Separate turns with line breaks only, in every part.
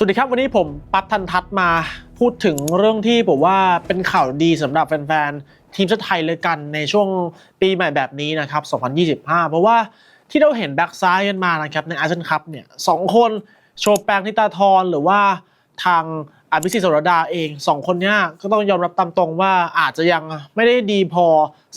สวัสดีครับวันนี้ผมปั๊บทันทัศน์มาพูดถึงเรื่องที่ผมว่าเป็นข่าวดีสำหรับแฟนๆทีมชาติไทยเลยกันในช่วงปีใหม่แบบนี้นะครับ 2025 เพราะว่าที่เราเห็นแบ็กซ้ายกันมานะครับในอาเซียนคัพเนี่ยสองคนโชว์แปงนิตาทรหรือว่าทางอภิสิทธิ์สรดาเองสองคนนี้ก็ต้องยอมรับตามตรงว่าอาจจะยังไม่ได้ดีพอ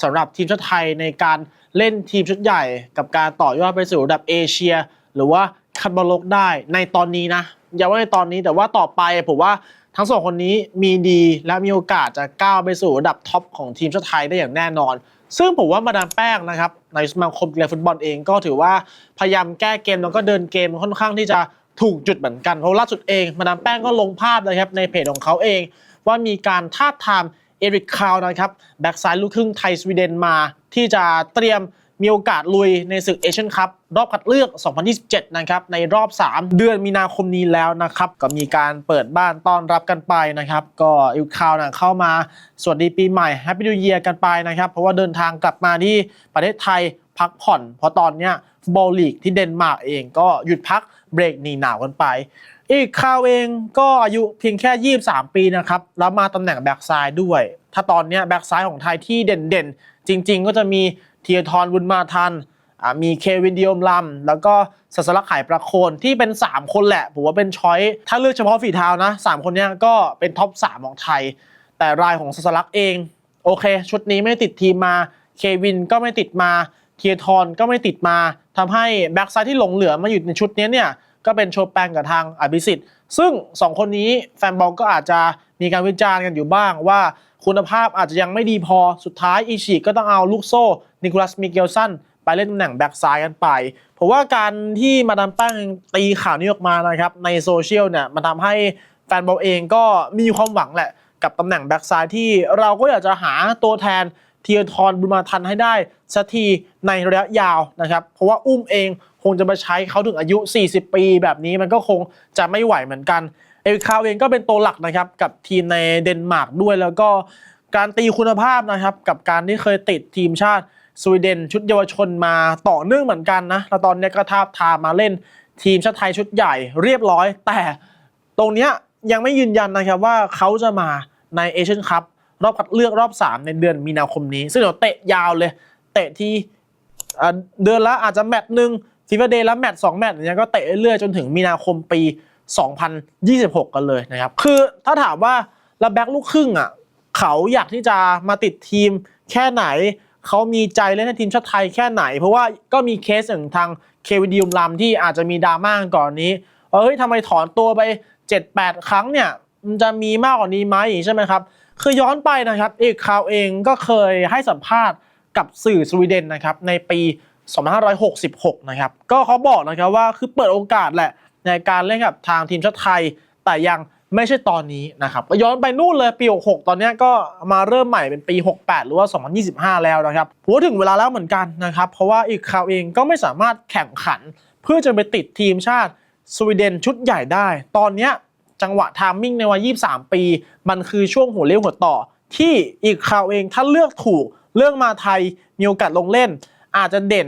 สำหรับทีมชาติไทยในการเล่นทีมชุดใหญ่ กับการต่อยอดไปสู่ระดับเอเชีย หรือว่าคัดบอลโลกได้ในตอนนี้นะ อย่าว่าในตอนนี้แต่ว่าต่อไปผมว่าทั้งสองคนนี้มีดีและมีโอกาสจะก้าวไปสู่ระดับท็อปของทีมชาติไทยได้อย่างแน่นอน ซึ่งผมว่ามาดามแป้งนะครับในสมาคมกีฬาฟุตบอลเองก็ถือว่าพยายามแก้เกมแล้วก็เดินเกมค่อนข้างที่จะถูกจุดเหมือนกันเพราะล่าสุดเอง มาดามแป้งก็ลงภาพนะครับในเพจของเขาเอง ว่ามีการทาบทามเอริกคาวนะครับแบ็กซ้ายลูกครึ่งไทยสวีเดนมาที่จะเตรียม มีโอกาสลุยในศึกเอเชียนคัพรอบคัดเลือก 2027 นะครับในรอบ 3 เดือนมีนาคมนี้แล้วนะครับ ก็มีการเปิดบ้านต้อนรับกันไปนะครับ ก็อิวคาวนะเข้ามาสวัสดีปีใหม่แฮปปี้ w ูเยียกันไปนะครับ เพราะว่าเดินทางกลับมาที่ประเทศไทยพักผ่อน เพราะตอนเนี้ยฟุตบอลลีกที่เดนมาร์กเองก็หยุดพักเบรกหนีหนาวกันไปอีกคาวเองก็อายุเพียงแค่ 23 ปีนะครับ แล้วมาตำแหน่งแบ็กซ้ายด้วย ถ้าตอนนี้แบ็กซ้ายของไทยที่เด่นจริง ๆ ก็จะมีเทียทรบุญมาทันมีเควินดิโอมลัมแล้วก็สัสลักไข่ประโคนที่เป็น 3 คนแหละ ผมว่าเป็นช้อยถ้าเลือกเฉพาะฝีเท้านะ 3 คนนี้ก็เป็นท็อป 3 ของไทย แต่รายของสัสลักเอง โอเค ชุดนี้ไม่ติดทีมมา เควินก็ไม่ติดมา เทียทรก็ไม่ติดมาทำให้แบ็กซ้ายที่หลงเหลือมาอยู่ในชุดนี้เนี่ยก็เป็นโชแปงกับทางอภิสิทธิ์ซึ่ง 2 คนนี้แฟนบอลก็อาจจะ มีการวิจารณ์กันอยู่บ้างว่าคุณภาพอาจจะยังไม่ดีพอสุดท้ายอีชีก็ต้องเอาลูกโซ่นิโคลัสมิเกลสันไปเล่นตำแหน่งแบ็กซ้ายกันไป เพราะว่าการที่มาดามแป้งตีข่าวนี้ออกมานะครับในโซเชียลเนี่ยมันทำให้แฟนบอลเองก็มีความหวังแหละ กับตำแหน่งแบ็กซ้ายที่เราก็อยากจะหาตัวแทนเทียทรบุญมาทันให้ได้สักทีในระยะยาวนะครับ เพราะว่าอุ้มเองคงจะมาใช้เขาถึงอายุ 40 ปีแบบนี้มันก็คงจะไม่ไหวเหมือนกัน เอริกคาวเองก็เป็นตัวหลักนะครับกับทีมในเดนมาร์กด้วย แล้วก็การตีคุณภาพนะครับกับการที่เคยติดทีมชาติสวีเดนชุดเยาวชนมาต่อเนื่องเหมือนกันนะแล้วตอนนี้ก็ทาบทามมาเล่นทีมชาติไทยชุดใหญ่เรียบร้อย แต่ตรงเนี้ยยังไม่ยืนยันนะครับว่าเขาจะมาในเอเชียนคัพรอบคัดเลือกรอบ 3 ในเดือนมีนาคมนี้ ซึ่งเดี๋ยวเตะยาวเลย เตะที่เดือนละอาจจะแมตช์หนึ่งฟีฟ่าเดย์ละแมตช์สองแมตช์อย่างเงี้ยก็เตะเรื่อยๆจนถึงมีนาคมปี 2026 กันเลยนะครับ คือถ้าถามว่าแล้วแบ็คลูกครึ่งอะเขาอยากที่จะมาติดทีมแค่ไหน เขามีใจเล่นให้ทีมชาติไทยแค่ไหน เพราะว่าก็มีเคสอย่างทางเควินดิมลัมที่อาจจะมีดราม่าก่อนนี้เอ้ยทำไมถอนตัวไป 7-8 ครั้งเนี่ยมันจะมีมากกว่านี้ไหมใช่ไหมครับ คือย้อนไปนะครับเอกคาวเองก็เคยให้สัมภาษณ์กับสื่อสวีเดนนะครับในปี 2566 นะครับ ก็เขาบอกนะครับว่าคือเปิดโอกาสแหละ ในการเล่นกับทางทีมชาติไทย แต่ยังไม่ใช่ตอนนี้นะครับย้อนไปนู่นเลยปี 66 ตอนนี้ก็มาเริ่มใหม่เป็นปี 68 หรือว่า 2025 แล้วนะครับผมว่าถึงเวลาแล้วเหมือนกันนะครับ เพราะว่าอีกคราวเองก็ไม่สามารถแข่งขัน เพื่อจะไปติดทีมชาติสวีเดนชุดใหญ่ได้ ตอนนี้จังหวะทามมิ่งในวัย 23 ปี มันคือช่วงหัวเลี้ยวหัวต่อ ที่อีกคราวเองถ้าเลือกถูกเลือกมาไทยมีโอกาสลงเล่น อาจจะเด่น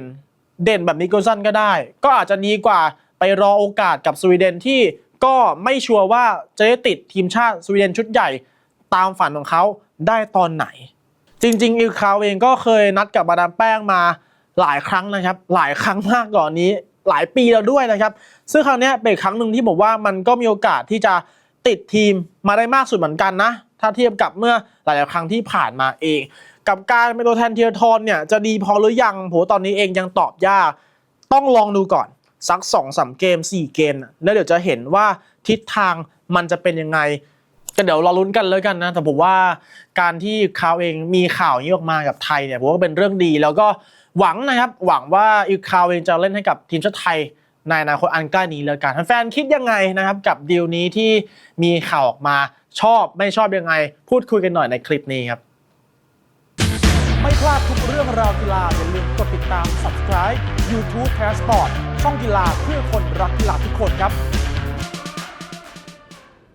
เด่นแบบนิโกลสันก็ได้ ก็อาจจะดีกว่า ไปรอโอกาสกับสวีเดนที่ก็ไม่ชัวร์ว่าจะได้ติดทีมชาติสวีเดนชุดใหญ่ตามฝันของเขาได้ตอนไหน จริงๆอิลคาวเองก็เคยนัดกับมาดามแป้งมาหลายครั้งนะครับ หลายครั้งมากก่อนนี้หลายปีแล้วด้วยนะครับ ซึ่งครั้งเนี้เป็นครั้งหนึ่งที่ผมว่ามันก็มีโอกาสที่จะติดทีมมาได้มากสุดเหมือนกันนะ ถ้าเทียบกับเมื่อหลาย ๆ ครั้งที่ผ่านมาเอง กับการเป็นตัวแทนเทียร์ทรเนี่ยจะดีพอหรือยังผมตอนนี้เองยังตอบยาก ต้องลองดูก่อน สัก2อสเกม 4 เกมน่ะแล้วเดี๋ยวจะเห็นว่าทิศทางมันจะเป็นยังไงก็เดี๋ยวรอลุ้นกันเลยกันนะ แต่ผมว่าการที่เขาเองมีข่าวนี้ออกมากับไทยเนี่ยผมว่าเป็นเรื่องดี แล้วก็หวังนะครับ หวังว่าอีคาวเองจะเล่นให้กับทีมชาติไทยในอนาคตอันใกล้นี้แล้วกันแฟนๆคิดยังไงนะครับ กับดีลนี้ที่มีข่าวออกมาชอบไม่ชอบยังไง พูดคุยกันหน่อยในคลิปนี้ครับ ลาดทุกเรื่องราวกีฬาอย่าลืมกดติดตาม subscribe YouTube Passport ช่องกีฬาเพื่อคนรักกีฬาทุกคนครับ